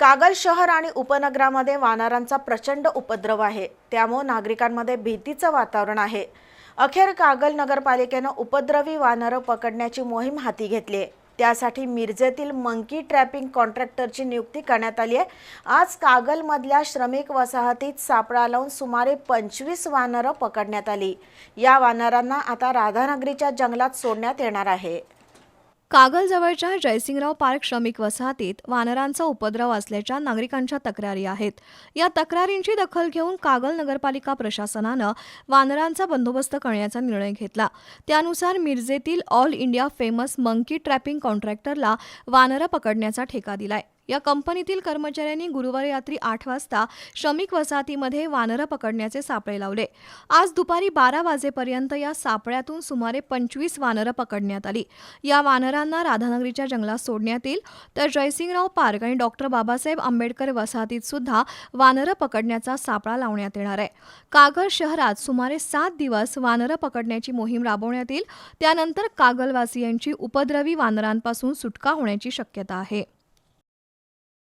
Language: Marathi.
कागल शहर आणि उपनगरामध्ये वानरांचा प्रचंड उपद्रव आहे. त्यामुळे नागरिकांमध्ये भीतीचं वातावरण आहे. अखेर कागल नगरपालिकेनं उपद्रवी वानरं पकडण्याची मोहीम हाती घेतली आहे. त्यासाठी मिरजेतील मंकी ट्रॅपिंग कॉन्ट्रॅक्टरची नियुक्ती करण्यात आली आहे. आज कागलमधल्या श्रमिक वसाहतीत सापळा लावून सुमारे पंचवीस वानरं पकडण्यात आली. या वानरांना आता राधानगरीच्या जंगलात सोडण्यात येणार आहे. कागलजवळच्या जयसिंगराव पार्क श्रमिक वसाहतीत वानरांचा उपद्रव असल्याच्या नागरिकांच्या तक्रारी आहेत. या तक्रारींची दखल घेऊन कागल नगरपालिका प्रशासनानं वानरांचा बंदोबस्त करण्याचा निर्णय घेतला. त्यानुसार मिरजेतील all India famous monkey trapping कॉन्ट्रॅक्टरला वानरं पकडण्याचा ठेका दिलाय. या कंपनीतील कर्मचाऱ्यांनी गुरुवारी रात्री आठ वाजता श्रमिक वसाहतीमध्ये वानरं पकडण्याचे सापळे लावले. आज दुपारी बारा वाजेपर्यंत या सापळ्यातून सुमारे पंचवीस वानरं पकडण्यात आली. या वानरांना राधानगरीच्या जंगलात सोडण्यात येईल. तर जयसिंगराव पार्क आणि डॉक्टर बाबासाहेब आंबेडकर वसाहतीत सुद्धा वानरं पकडण्याचा सापळा लावण्यात येणार आहे. कागल शहरात सुमारे सात दिवस वानरं पकडण्याची मोहीम राबवण्यात येईल. त्यानंतर कागलवासियांची उपद्रवी वानरांपासून सुटका होण्याची शक्यता आहे.